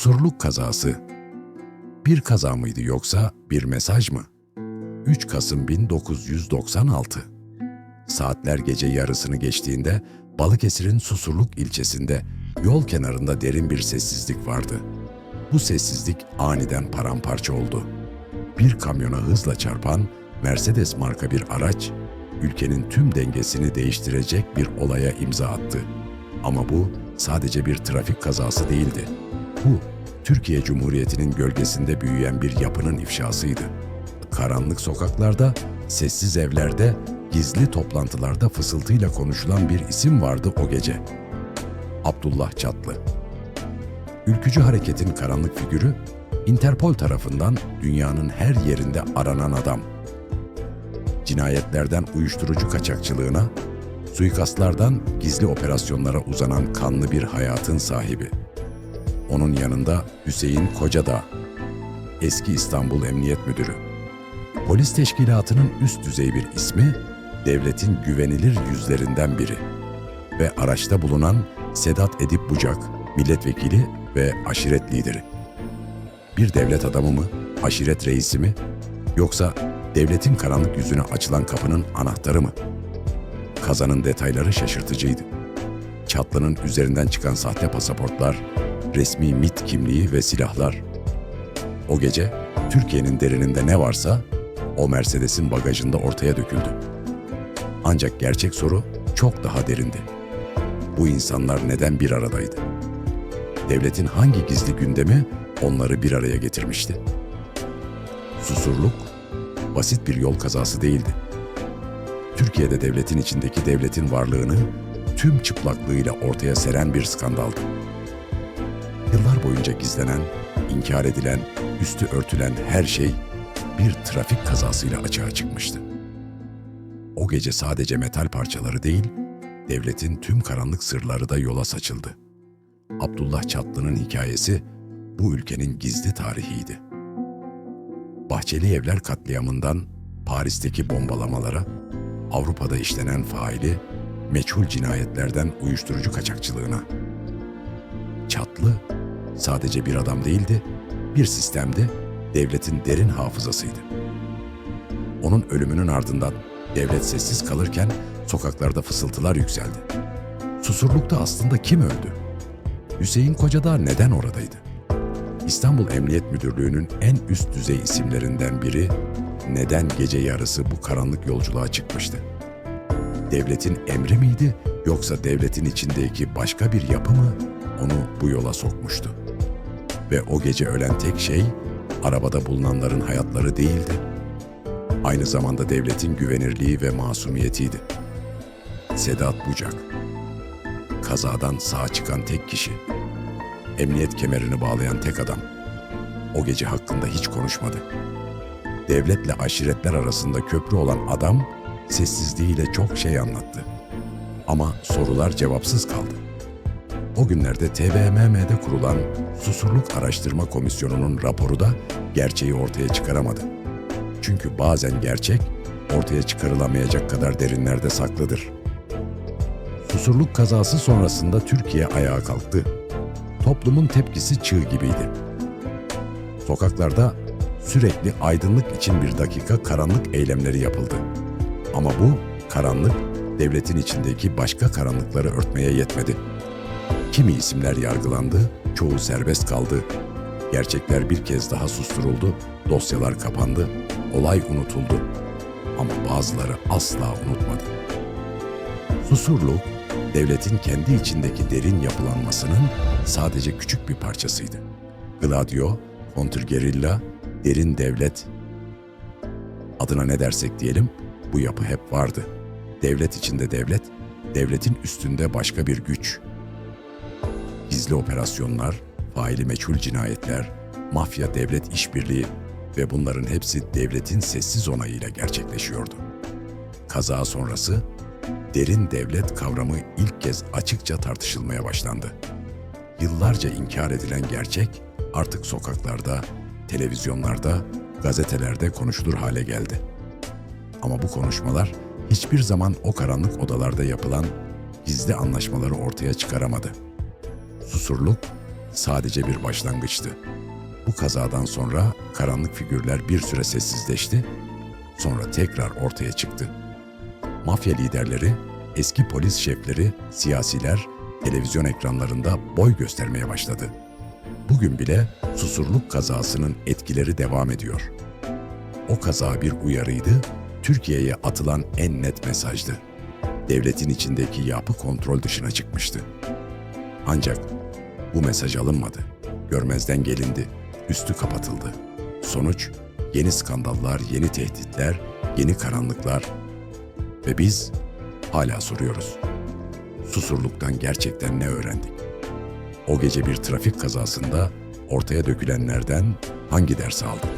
Susurluk kazası. Bir kaza mıydı yoksa bir mesaj mı? 3 Kasım 1996. Saatler gece yarısını geçtiğinde Balıkesir'in Susurluk ilçesinde yol kenarında derin bir sessizlik vardı. Bu sessizlik aniden paramparça oldu. Bir kamyona hızla çarpan Mercedes marka bir araç ülkenin tüm dengesini değiştirecek bir olaya imza attı. Ama bu sadece bir trafik kazası değildi. Bu Türkiye Cumhuriyeti'nin gölgesinde büyüyen bir yapının ifşasıydı. Karanlık sokaklarda, sessiz evlerde, gizli toplantılarda fısıltıyla konuşulan bir isim vardı o gece. Abdullah Çatlı. Ülkücü hareketin karanlık figürü, Interpol tarafından dünyanın her yerinde aranan adam. Cinayetlerden uyuşturucu kaçakçılığına, suikastlardan gizli operasyonlara uzanan kanlı bir hayatın sahibi. Onun yanında Hüseyin Kocadağ, eski İstanbul Emniyet Müdürü. Polis teşkilatının üst düzey bir ismi, devletin güvenilir yüzlerinden biri. Ve araçta bulunan Sedat Edip Bucak, milletvekili ve aşiret lideri. Bir devlet adamı mı, aşiret reisi mi, yoksa devletin karanlık yüzüne açılan kapının anahtarı mı? Kazanın detayları şaşırtıcıydı. Çatlı'nın üzerinden çıkan sahte pasaportlar, resmi MIT kimliği ve silahlar. O gece Türkiye'nin derininde ne varsa o Mercedes'in bagajında ortaya döküldü. Ancak gerçek soru çok daha derindi. Bu insanlar neden bir aradaydı? Devletin hangi gizli gündemi onları bir araya getirmişti? Susurluk basit bir yol kazası değildi. Türkiye'de devletin içindeki devletin varlığını tüm çıplaklığıyla ortaya seren bir skandaldı. Yıllar boyunca gizlenen, inkar edilen, üstü örtülen her şey bir trafik kazasıyla açığa çıkmıştı. O gece sadece metal parçaları değil, devletin tüm karanlık sırları da yola saçıldı. Abdullah Çatlı'nın hikayesi bu ülkenin gizli tarihiydi. Bahçeli Evler katliamından Paris'teki bombalamalara, Avrupa'da işlenen faili, meçhul cinayetlerden uyuşturucu kaçakçılığına. Çatlı sadece bir adam değildi, bir sistemdi, devletin derin hafızasıydı. Onun ölümünün ardından devlet sessiz kalırken sokaklarda fısıltılar yükseldi. Susurlukta aslında kim öldü? Hüseyin Kocadağ neden oradaydı? İstanbul Emniyet Müdürlüğü'nün en üst düzey isimlerinden biri neden gece yarısı bu karanlık yolculuğa çıkmıştı? Devletin emri miydi yoksa devletin içindeki başka bir yapı mı onu bu yola sokmuştu? Ve o gece ölen tek şey arabada bulunanların hayatları değildi. Aynı zamanda devletin güvenirliği ve masumiyetiydi. Sedat Bucak Kazadan sağ çıkan tek kişi. Emniyet kemerini bağlayan tek adam. O gece hakkında hiç konuşmadı. Devletle aşiretler arasında köprü olan adam sessizliğiyle çok şey anlattı. Ama sorular cevapsız kaldı. O günlerde TBMM'de kurulan Susurluk Araştırma Komisyonu'nun raporu da gerçeği ortaya çıkaramadı. Çünkü bazen gerçek ortaya çıkarılamayacak kadar derinlerde saklıdır. Susurluk kazası sonrasında Türkiye ayağa kalktı. Toplumun tepkisi çığ gibiydi. Sokaklarda sürekli aydınlık için bir dakika karanlık eylemleri yapıldı. Ama bu karanlık devletin içindeki başka karanlıkları örtmeye yetmedi. Kimi isimler yargılandı, çoğu serbest kaldı. Gerçekler bir kez daha susturuldu, dosyalar kapandı, olay unutuldu. Ama bazıları asla unutmadı. Susurluk, devletin kendi içindeki derin yapılanmasının sadece küçük bir parçasıydı. Gladio, kontrgerilla, derin devlet, adına ne dersek diyelim, bu yapı hep vardı. Devlet içinde devlet, devletin üstünde başka bir güç. Gizli operasyonlar, faili meçhul cinayetler, mafya devlet işbirliği ve bunların hepsi devletin sessiz onayıyla gerçekleşiyordu. Kaza sonrası derin devlet kavramı ilk kez açıkça tartışılmaya başlandı. Yıllarca inkar edilen gerçek artık sokaklarda, televizyonlarda, gazetelerde konuşulur hale geldi. Ama bu konuşmalar hiçbir zaman o karanlık odalarda yapılan gizli anlaşmaları ortaya çıkaramadı. Susurluk sadece bir başlangıçtı. Bu kazadan sonra karanlık figürler bir süre sessizleşti, sonra tekrar ortaya çıktı. Mafya liderleri, eski polis şefleri, siyasiler televizyon ekranlarında boy göstermeye başladı. Bugün bile Susurluk kazasının etkileri devam ediyor. O kaza bir uyarıydı, Türkiye'ye atılan en net mesajdı. Devletin içindeki yapı kontrol dışına çıkmıştı. Ancak bu mesaj alınmadı. Görmezden gelindi, üstü kapatıldı. Sonuç yeni skandallar, yeni tehditler, yeni karanlıklar ve biz hala soruyoruz. Susurluktan gerçekten ne öğrendik? O gece bir trafik kazasında ortaya dökülenlerden hangi ders aldık?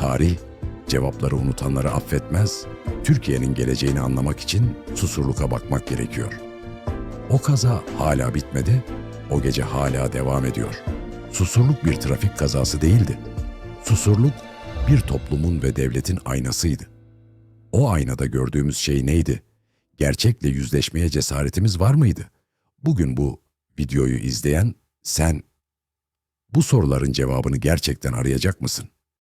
Tarih cevapları unutanları affetmez. Türkiye'nin geleceğini anlamak için Susurluk'a bakmak gerekiyor. O kaza hala bitmedi, o gece hala devam ediyor. Susurluk bir trafik kazası değildi. Susurluk bir toplumun ve devletin aynasıydı. O aynada gördüğümüz şey neydi? Gerçekle yüzleşmeye cesaretimiz var mıydı? Bugün bu videoyu izleyen sen bu soruların cevabını gerçekten arayacak mısın?